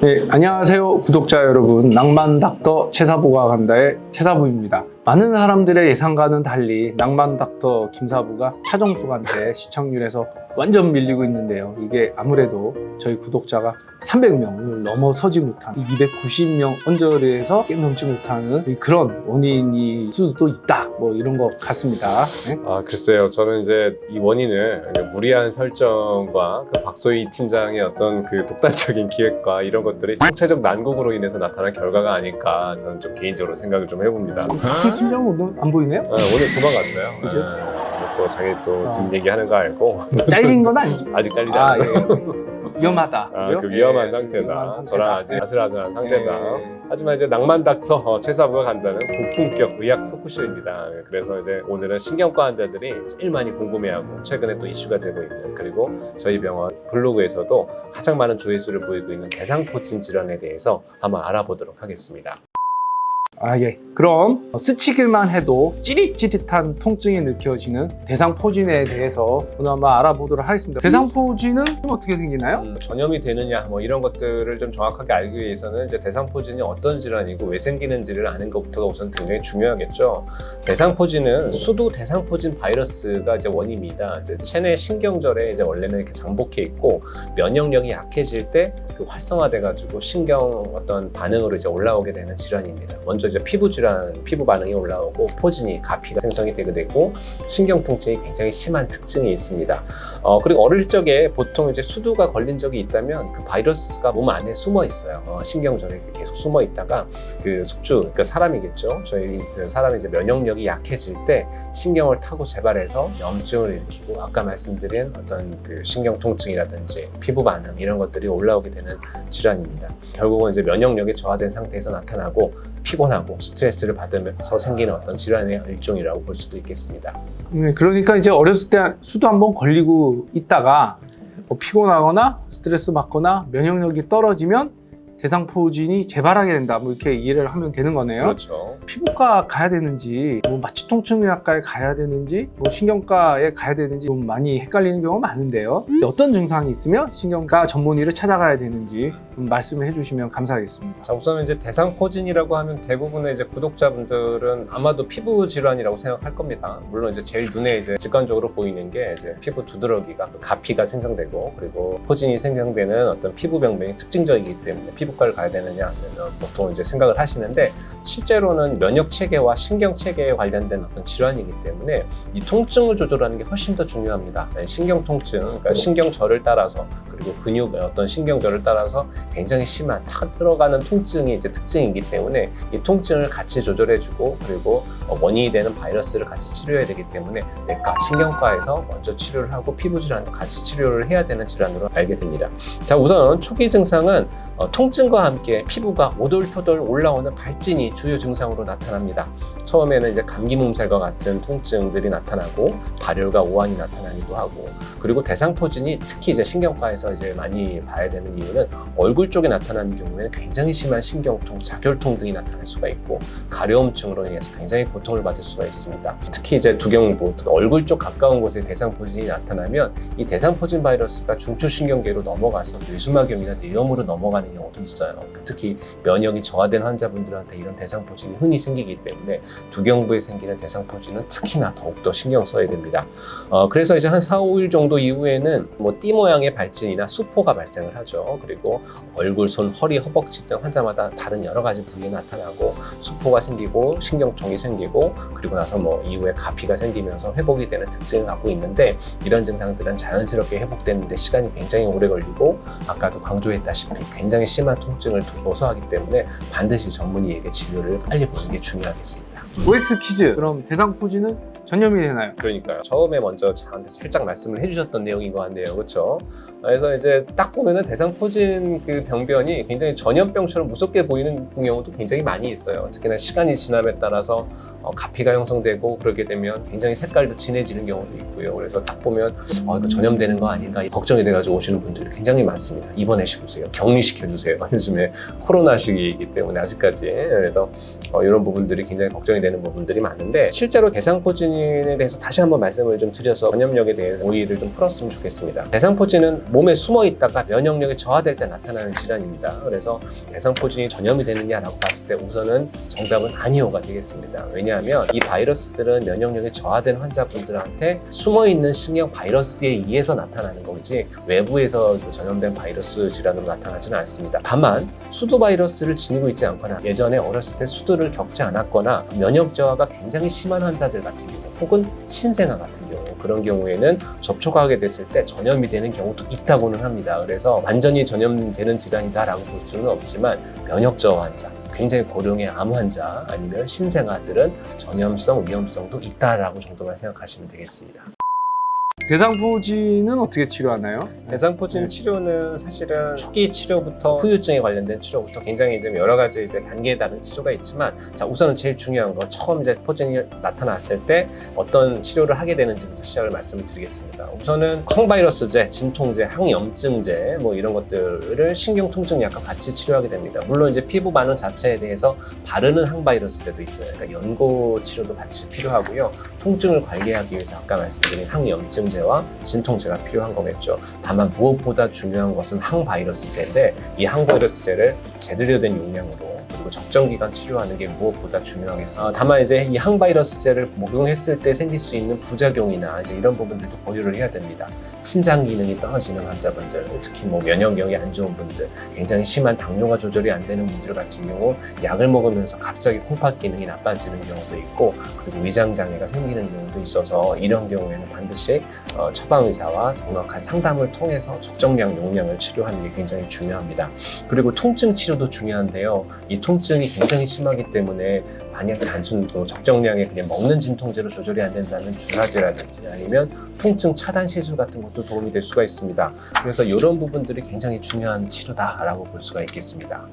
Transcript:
네, 안녕하세요 구독자 여러분. 낭만 닥터 최사부가 간다의 최사부입니다. 많은 사람들의 예상과는 달리 낭만 닥터 김사부가 차정수한테 시청률에서 완전 밀리고 있는데요. 이게 아무래도 저희 구독자가 300명을 넘어서지 못한 290명 언저리에서 게임 넘지 못하는 그런 원인이 수도 있다. 뭐 이런 것 같습니다. 네? 아 글쎄요. 저는 이제 이 원인을 무리한 설정과 그 박소희 팀장의 어떤 그 독단적인 기획과 이런 것들이 총체적 난국으로 인해서 나타난 결과가 아닐까 저는 좀 개인적으로 생각을 좀 해봅니다. 박수 팀장은 오늘 안 보이네요? 아, 오늘 도망갔어요. 그죠? 아, 또 자기 또 아. 뒷얘기하는 거 알고 잘린 건 아니죠? 아직 잘리지 아, 않아요 예. 위험하다. 아, 그죠? 그 위험한 예, 상태다. 위험한 저랑 아직 상태다. 아슬아슬한 상태다. 예. 하지만 이제 낭만 닥터 어, 최사부가 간다는 고품격 의학 토크쇼입니다. 그래서 이제 오늘은 신경과 환자들이 제일 많이 궁금해하고 최근에 또 이슈가 되고 있는 그리고 저희 병원 블로그에서도 가장 많은 조회수를 보이고 있는 대상포진 질환에 대해서 한번 알아보도록 하겠습니다. 아, 예. 그럼 스치기만 해도 찌릿찌릿한 통증이 느껴지는 대상포진에 대해서 오늘 한번 알아보도록 하겠습니다. 대상포진은 어떻게 생기나요? 음, 전염이 되느냐 뭐 이런 것들을 좀 정확하게 알기 위해서는 이제 대상포진이 어떤 질환이고 왜 생기는지를 아는 것부터가 우선 굉장히 중요하겠죠. 대상포진은 수두 대상포진 바이러스가 이제 원인입니다. 이제 체내 신경절에 이제 원래는 이렇게 장복해 있고 면역력이 약해질 때 그 활성화돼가지고 신경 어떤 반응으로 이제 올라오게 되는 질환입니다. 먼저 이제 피부 질환, 피부 반응이 올라오고 포진이 가피가 생성이 되게 되고 신경 통증이 굉장히 심한 특징이 있습니다. 어, 그리고 어릴 적에 보통 이제 수두가 걸린 적이 있다면 그 바이러스가 몸 안에 숨어 있어요. 어, 신경절에 계속 숨어 있다가 그 숙주, 그러니까 사람이겠죠. 저희 그 사람이 이제 면역력이 약해질 때 신경을 타고 재발해서 염증을 일으키고 아까 말씀드린 어떤 그 신경 통증이라든지 피부 반응 이런 것들이 올라오게 되는 질환입니다. 결국은 이제 면역력이 저하된 상태에서 나타나고 피곤하고 스트레스를 받으면서 생기는 어떤 질환의 일종이라고 볼 수도 있겠습니다. 네, 그러니까 이제 어렸을 때 수도 한번 걸리고 있다가 뭐 피곤하거나 스트레스 받거나 면역력이 떨어지면 대상포진이 재발하게 된다. 뭐 이렇게 이해를 하면 되는 거네요. 그렇죠. 피부과 가야 되는지, 뭐 마취통증의학과에 가야 되는지, 뭐 신경과에 가야 되는지 좀 많이 헷갈리는 경우가 많은데요. 이제 어떤 증상이 있으면 신경과 전문의를 찾아가야 되는지 좀 말씀을 해주시면 감사하겠습니다. 자, 우선 이제 대상포진이라고 하면 대부분의 이제 구독자분들은 아마도 피부 질환이라고 생각할 겁니다. 물론 이제 제일 눈에 이제 직관적으로 보이는 게 이제 피부 두드러기가 가피가 생성되고 그리고 포진이 생성되는 어떤 피부 병명이 특징적이기 때문에 피부 과를 가야 되느냐 하면 보통 이제 생각을 하시는데 실제로는 면역 체계와 신경 체계에 관련된 어떤 질환이기 때문에 이 통증을 조절하는 게 훨씬 더 중요합니다. 네, 신경 통증, 그러니까 신경절을 따라서 그리고 근육의 어떤 신경절을 따라서 굉장히 심한 탁 들어가는 통증이 이제 특징이기 때문에 이 통증을 같이 조절해주고 그리고 어, 원인이 되는 바이러스를 같이 치료해야 되기 때문에 내과 신경과에서 먼저 치료를 하고 피부 질환도 같이 치료를 해야 되는 질환으로 알게 됩니다. 자 우선 초기 증상은 어, 통증과 함께 피부가 오돌토돌 올라오는 발진이 주요 증상으로 나타납니다. 처음에는 이제 감기 몸살과 같은 통증들이 나타나고 발열과 오한이 나타나기도 하고 그리고 대상포진이 특히 이제 신경과에서 이제 많이 봐야 되는 이유는 얼굴 쪽에 나타나는 경우에는 굉장히 심한 신경통, 자결통 등이 나타날 수가 있고 가려움증으로 인해서 굉장히 고통을 받을 수가 있습니다. 특히 이제 두경부, 얼굴 쪽 가까운 곳에 대상포진이 나타나면 이 대상포진 바이러스가 중추신경계로 넘어가서 뇌수막염이나 뇌염으로 넘어가는 경우도 있어요. 특히 면역이 저하된 환자분들한테 이런 대상포진이 흔히 생기기 때문에 두경부에 생기는 대상포진은 특히나 더욱더 신경 써야 됩니다. 어, 그래서 이제 한 4, 5일 정도 이후에는 뭐 띠 모양의 발진이나 수포가 발생을 하죠. 그리고 얼굴, 손, 허리, 허벅지 등 환자마다 다른 여러 가지 부위에 나타나고 수포가 생기고 신경통이 생기고 그리고 나서 뭐 이후에 가피가 생기면서 회복이 되는 특징을 갖고 있는데 이런 증상들은 자연스럽게 회복되는데 시간이 굉장히 오래 걸리고 아까도 강조했다시피 굉장히 심한 통증을 호소하기 때문에 반드시 전문의에게 진료를 빨리 보는 게 중요하겠습니다. OX 퀴즈. 그럼 대상 포진은 전염이 되나요? 그러니까요. 처음에 먼저 저한테 살짝 말씀을 해주셨던 내용인 것 같네요. 그렇죠? 그래서 이제 딱 보면은 대상포진 그 병변이 굉장히 전염병처럼 무섭게 보이는 경우도 굉장히 많이 있어요. 특히나 시간이 지남에 따라서 어, 가피가 형성되고 그렇게 되면 굉장히 색깔도 진해지는 경우도 있고요. 그래서 딱 보면 어, 이거 전염되는 거 아닌가 걱정이 돼가지고 오시는 분들이 굉장히 많습니다. 입원해시 보세요. 격리시켜 주세요. 요즘에 코로나 시기이기 때문에 아직까지 그래서 어, 이런 부분들이 굉장히 걱정이 되는 부분들이 많은데 실제로 대상포진이 대상포진에 대해서 다시 한번 말씀을 좀 드려서 전염력에 대해 오해를 좀 풀었으면 좋겠습니다. 대상포진은 몸에 숨어 있다가 면역력이 저하될 때 나타나는 질환입니다. 그래서 대상포진이 전염이 되느냐라고 봤을 때 우선은 정답은 아니오가 되겠습니다. 왜냐하면 이 바이러스들은 면역력이 저하된 환자분들한테 숨어 있는 신경 바이러스에 의해서 나타나는 거지 외부에서 그 전염된 바이러스 질환으로 나타나지는 않습니다. 다만 수두 바이러스를 지니고 있지 않거나 예전에 어렸을 때 수두를 겪지 않았거나 면역 저하가 굉장히 심한 환자들 같은 경우 혹은 신생아 같은 경우 그런 경우에는 접촉하게 됐을 때 전염이 되는 경우도 있다고는 합니다. 그래서 완전히 전염되는 질환이다라고 볼 수는 없지만 면역 저하 환자 굉장히 고령의 암 환자 아니면 신생아들은 전염성 위험성도 있다라고 정도만 생각하시면 되겠습니다. 대상포진은 어떻게 치료하나요? 대상포진 네. 치료는 사실은 초기 치료부터 후유증에 관련된 치료부터 굉장히 좀 여러 가지 이제 단계에 따른 치료가 있지만 자 우선은 제일 중요한 건 처음 이제 포진이 나타났을 때 어떤 치료를 하게 되는지부터 시작을 말씀을 드리겠습니다. 우선은 항바이러스제, 진통제, 항염증제 뭐 이런 것들을 신경통증 약과 같이 치료하게 됩니다. 물론 이제 피부 반응 자체에 대해서 바르는 항바이러스제도 있어요. 그러니까 연고 치료도 같이 필요하고요. 통증을 관리하기 위해서 아까 말씀드린 항염증제 와 진통제가 필요한 거겠죠. 다만 무엇보다 중요한 것은 항바이러스제인데 이 항바이러스제를 제대로 된 용량으로 그리고 적정 기간 치료하는 게 무엇보다 중요하겠습니다. 아, 다만 이제 이 항바이러스제를 복용했을 때 생길 수 있는 부작용이나 이제 이런 부분들도 고려를 해야 됩니다. 신장 기능이 떨어지는 환자분들, 특히 뭐 면역력이 안 좋은 분들, 굉장히 심한 당뇨가 조절이 안 되는 분들 같은 경우 약을 먹으면서 갑자기 콩팥 기능이 나빠지는 경우도 있고 그리고 위장 장애가 생기는 경우도 있어서 이런 경우에는 반드시 어, 처방 의사와 정확한 상담을 통해서 적정량 용량을 치료하는 게 굉장히 중요합니다. 그리고 통증 치료 도 중요한데요. 이 통증이 굉장히 심하기 때문에 만약 단순 뭐 적정량의 그냥 먹는 진통제로 조절이 안 된다면 주사제라든지 아니면 통증 차단 시술 같은 것도 도움이 될 수가 있습니다. 그래서 이런 부분들이 굉장히 중요한 치료다라고 볼 수가 있겠습니다.